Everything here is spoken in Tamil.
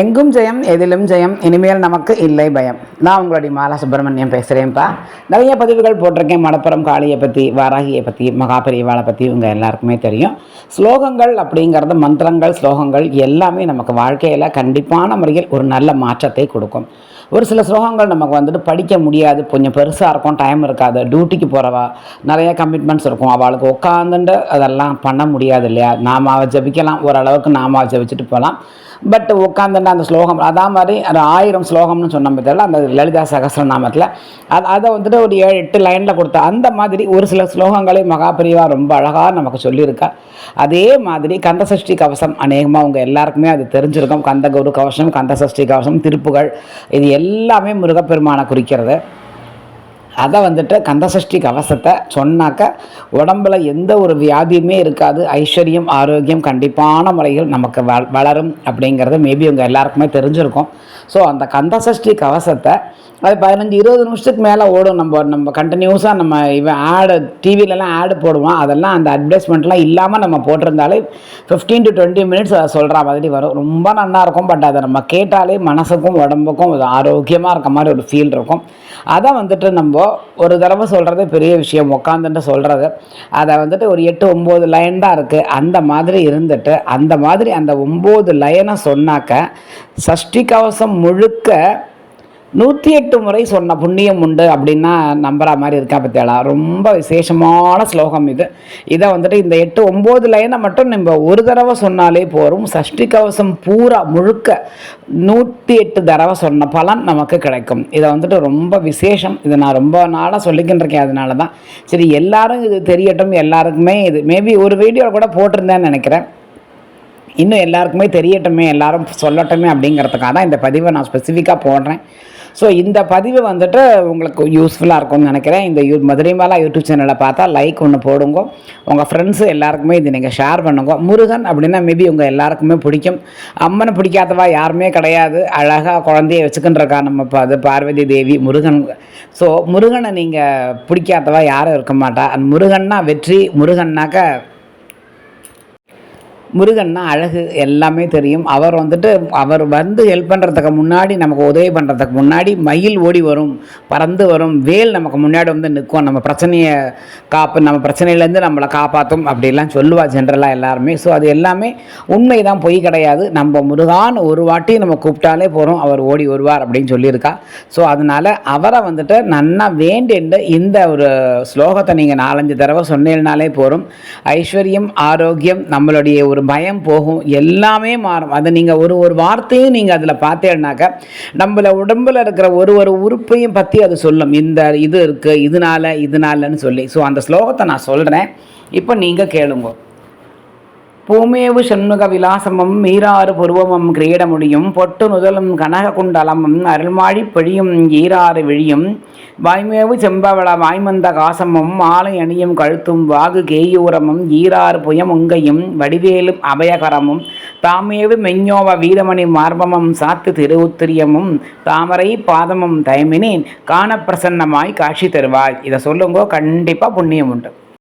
எங்கும் ஜெயம் எதிலும் ஜெயம் இனிமேல் நமக்கு இல்லை பயம். நான் உங்களுடைய மாலா சுப்பிரமணியம் பேசுகிறேன்ப்பா நிறைய பதிவுகள் போட்டிருக்கேன். மடப்புறம் காளியை பற்றி வாராகியை பற்றி மகாபெரிவாளை பற்றி உங்கள் எல்லாருக்குமே தெரியும். ஸ்லோகங்கள் அப்படிங்கிறது மந்திரங்கள் ஸ்லோகங்கள் எல்லாமே நமக்கு வாழ்க்கையில் கண்டிப்பான முறையில் ஒரு நல்ல மாற்றத்தை கொடுக்கும். ஒரு சில ஸ்லோகங்கள் நமக்கு வந்துட்டு படிக்க முடியாது. கொஞ்சம் பெருசாக இருக்கும். டைம் இருக்காது. டியூட்டிக்கு போகிறவா நிறைய கமிட்மெண்ட்ஸ் இருக்கும். அவளுக்கு உட்காந்துட்டு அதெல்லாம் பண்ண முடியாது இல்லையா? நாம ஜபிக்கலாம். ஓரளவுக்கு நாம ஜபிச்சுட்டு போகலாம். பட் உட்காந்துட்டு அந்த ஸ்லோகம் அதே மாதிரி ஒரு ஆயிரம் ஸ்லோகம்னு சொன்ன தெரியல அந்த லலிதா சகசிரநாமத்தில். அது அதை வந்துட்டு ஒரு ஏழு எட்டு லைனில் கொடுத்தா அந்த மாதிரி ஒரு சில ஸ்லோகங்களை மகாபிரிவா ரொம்ப அழகாக நமக்கு சொல்லியிருக்கா. அதே மாதிரி கந்தசஷ்டி கவசம் அநேகமாக அவங்க எல்லாருக்குமே அது தெரிஞ்சிருக்கும். கந்த கௌரு கவசம் கந்தசஷ்டி கவசம் திருப்புகள் இது எல்லாமே முருகப்பெருமானை குறிக்கிறது. அதை வந்துட்டு கந்தசஷ்டி கவசத்தை சொன்னாக்க உடம்புல எந்த ஒரு வியாதியுமே இருக்காது. ஐஸ்வர்யம் ஆரோக்கியம் கண்டிப்பான முறையில் நமக்கு வ வளரும் அப்படிங்கிறது மேபி உங்கள் எல்லாருக்குமே தெரிஞ்சிருக்கும். ஸோ அந்த கந்தசஷ்டி கவசத்தை அது பதினஞ்சு இருபது நிமிஷத்துக்கு மேலே ஓடும். நம்ம நம்ம கண்டினியூஸாக நம்ம இவன் ஆடு டிவிலலாம் ஆடு போடுவான். அதெல்லாம் அந்த அட்வர்டைஸ்மெண்ட்லாம் இல்லாமல் நம்ம போட்டிருந்தாலே ஃபிஃப்டீன் டு டுவெண்ட்டி மினிட்ஸ் அதை சொல்கிற மாதிரி வரும். ரொம்ப நல்லா இருக்கும். பட் அதை நம்ம கேட்டாலே மனசுக்கும் உடம்புக்கும் ஒரு ஆரோக்கியமாக இருக்க மாதிரி ஒரு ஃபீல் இருக்கும். அதை வந்துட்டு நம்ம ஒரு தடவை சொல்கிறது பெரிய விஷயம். உட்காந்துட்டு சொல்கிறது அதை வந்துட்டு ஒரு எட்டு ஒம்பது லைன் தான் இருக்குது அந்த மாதிரி இருந்துட்டு அந்த மாதிரி அந்த ஒம்பது லைனை சொன்னாக்க சஷ்டி கவசம் முழுக்க நூற்றி எட்டு முறை சொன்ன புண்ணியம் உண்டு அப்படின்னா நம்புற மாதிரி இருக்கா பத்தியாளா? ரொம்ப விசேஷமான ஸ்லோகம் இது. இதை வந்துட்டு இந்த எட்டு ஒம்பது லைனை மட்டும் நம்ம ஒரு தடவை சொன்னாலே போதும் சஷ்டி கவசம் பூரா முழுக்க நூற்றி எட்டு தடவை சொன்ன பலன் நமக்கு கிடைக்கும். இதை வந்துட்டு ரொம்ப விசேஷம். இதை நான் ரொம்ப நாளாக சொல்லிக்கிட்டு இருக்கேன். அதனால தான் சரி எல்லாரும் இது தெரியட்டும். எல்லாருக்குமே இது. மேபி ஒரு வீடியோ கூட போட்டிருந்தேன்னு நினைக்கிறேன். இன்னும் எல்லாருக்குமே தெரியட்டுமே எல்லாரும் சொல்லட்டுமே அப்படிங்கிறதுக்காக தான் இந்த பதிவை நான் ஸ்பெசிஃபிக்காக போடுறேன். ஸோ இந்த பதிவு வந்துட்டு உங்களுக்கு யூஸ்ஃபுல்லாக இருக்கும்னு நினைக்கிறேன். இந்த யூ மதுரை மாலா யூடியூப் சேனலை பார்த்தா லைக் ஒன்று போடுங்க. உங்கள் ஃப்ரெண்ட்ஸு எல்லாருக்குமே இது நீங்கள் ஷேர் பண்ணுங்க. முருகன் அப்படின்னா மேபி உங்கள் எல்லாருக்குமே பிடிக்கும். அம்மனை பிடிக்காதவா யாருமே கிடையாது. அழகாக குழந்தைய வச்சுக்கின்னு இருக்கா நம்ம இப்போ அது பார்வதி தேவி முருகன். ஸோ முருகனை நீங்கள் பிடிக்காதவா யாரும் இருக்க மாட்டா. அந்த முருகன்னா வெற்றி முருகன்னாக்க முருகன்னா அழகு எல்லாமே தெரியும். அவர் வந்துட்டு அவர் வந்து ஹெல்ப் பண்ணுறதுக்கு முன்னாடி நமக்கு உதவி பண்ணுறதுக்கு முன்னாடி மயில் ஓடி வரும் பறந்து வரும் வேல் நமக்கு முன்னாடி வந்து நிற்கும். நம்ம பிரச்சனையை காப்பு நம்ம பிரச்சனையிலேருந்து நம்மளை காப்பாற்றும் அப்படிலாம் சொல்லுவா ஜென்ரலாக எல்லாருமே. ஸோ அது எல்லாமே உண்மை தான் பொய் கிடையாது. நம்ம முருகான் ஒரு வாட்டி நம்ம கூப்பிட்டாலே போகிறோம் அவர் ஓடி வருவார் அப்படின்னு சொல்லியிருக்கா. ஸோ அதனால் அவரை வந்துட்டு நன்னா வேண்டிண்டு இந்த ஒரு ஸ்லோகத்தை நீங்கள் நாலஞ்சு தடவை சொன்னீங்கனாலே போகிறோம் ஐஸ்வர்யம் ஆரோக்கியம் நம்மளுடைய ஒரு பயம் போகும் எல்லாமே மாறும். அதை நீங்கள் ஒரு ஒரு வார்த்தையும் நீங்கள் அதில் பார்த்தேன்னாக்க நம்மள உடம்புல இருக்கிற ஒரு ஒரு உறுப்பையும் பற்றி அது சொல்லும். இந்த இது இருக்குது இதனால இதனாலன்னு சொல்லி. ஸோ அந்த ஸ்லோகத்தை நான் சொல்கிறேன் இப்போ நீங்கள் கேளுங்க. பூமேவு சண்முக விலாசமும் மீராறு புருவமும் கிரீட முடியும் பொட்டு நுதலும் கனக குண்டலமும் அருள்மாழி பிழியும் ஈராறு விழியும். வாய்மேவு செம்பவள வாய்மந்த காசமும் மாலை அணியும் கழுத்தும் வாகு கேயூரமும் ஈராறு புயமுங்கையும் வடிவேலும் அபயகரமும். தாமேவு மெஞ்ஞோவ வீரமணி மார்பமும் சாத்து திருவுத்திரியமும் தாமரை பாதமும் தயமினேன் காண பிரசன்னமாய் காட்சி தருவாய். இதை சொல்லுங்கோ கண்டிப்பாக புண்ணியம் உண்டு.